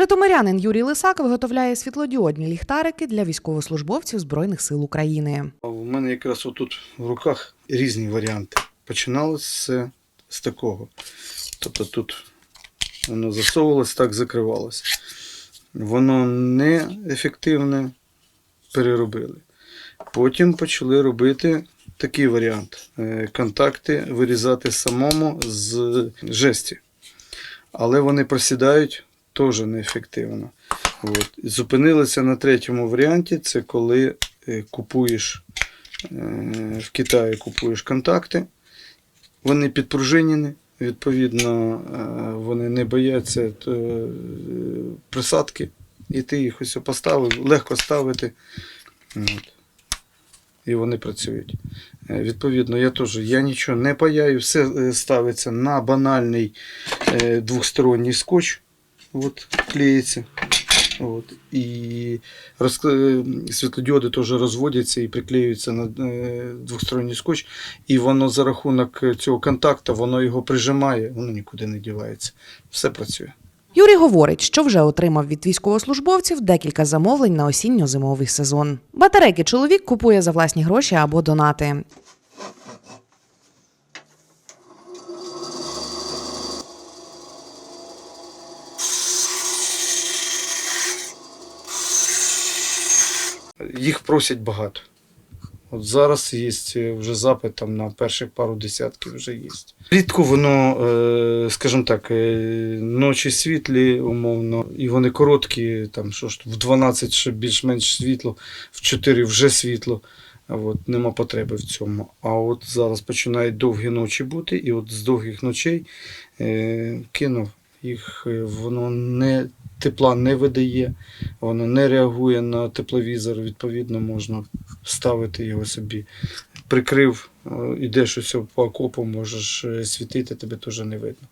Житомирянин Юрій Лисак виготовляє світлодіодні ліхтарики для військовослужбовців Збройних сил України. У мене якраз отут в руках різні варіанти. Починалося з такого. Тобто тут воно засовувалось, так закривалося. Воно не ефективне, переробили. Потім почали робити такий варіант. Е, Контакти вирізати самому з жесті. Але вони просідають теж неефективно. От. Зупинилися на третьому варіанті. Це коли е, купуєш е, в Китаї купуєш контакти, вони підпружинені, відповідно, е, вони не бояться присадки, і ти їх ось поставив, легко ставити. От. І вони працюють. Відповідно, я теж я нічого не паяю, все ставиться на банальний двосторонній скотч. От, клеїться. От, і розк... е, світлодіоди теж розводяться і приклеюються на е, двосторонній скотч, і воно за рахунок цього контакту, воно його прижимає, воно нікуди не дівається. Все працює. Юрій говорить, що вже отримав від військовослужбовців декілька замовлень на осінньо-зимовий сезон. Батарейки чоловік купує за власні гроші або донати. Їх просять багато. От зараз є вже запит там на перших пару десятків вже є. Рідко воно, е, скажімо так, е, ночі світлі, умовно, і вони короткі, там що ж в 12 ще більш-менш світло, в 4 вже світло. От, нема потреби в цьому. А от зараз починають довгі ночі бути, і от з довгих ночей е, кинув їх, е, воно не тепла не видає, воно не реагує на тепловізор, відповідно, можна ставити його собі. Прикрив, йдеш ідеш ось по окопу, можеш е, світити, тебе теж не видно.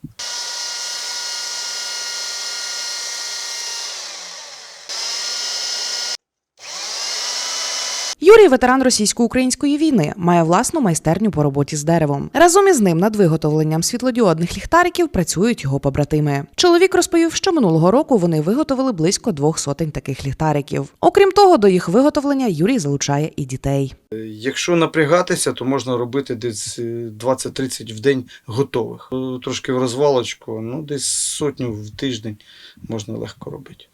Юрій ветеран російсько-української війни, має власну майстерню по роботі з деревом. Разом із ним над виготовленням світлодіодних ліхтариків працюють його побратими. Чоловік розповів, що минулого року вони виготовили близько двох сотень таких ліхтариків. Окрім того, до їх виготовлення Юрій залучає і дітей. Е, Якщо напрягатися, то можна робити десь е, 20-30 в день готових. Е, Трошки в розвалочку, ну десь сотню в тиждень можна легко робити.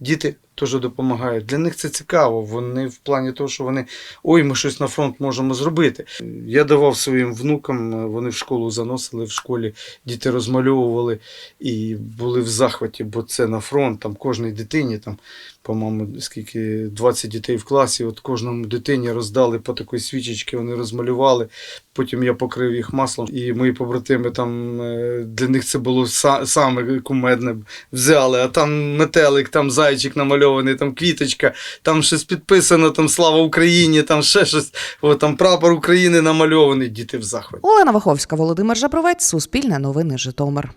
Діти теж допомагають. Для них це цікаво. Вони в плані того, що вони ой, ми щось на фронт можемо зробити. Я давав своїм внукам, е, вони в школу заносили в школі, діти розмальовували і були в захваті, бо це на фронт, там кожній дитині, там, по-моєму, скільки 20 дітей в класі, от кожному дитині роздали по такій свічечці, вони розмалювали. Потім я покрив їх маслом, і мої побратими там е, для них це було саме кумедне. Взяли, а там метелик, там зайчик намальований, там квіточка, там щось підписано, там слава Україні, там ще щось. О, там прапор України намальований. Діти в захваті. Олена Ваховська, Володимир Жабровець, Суспільне новини Житомир.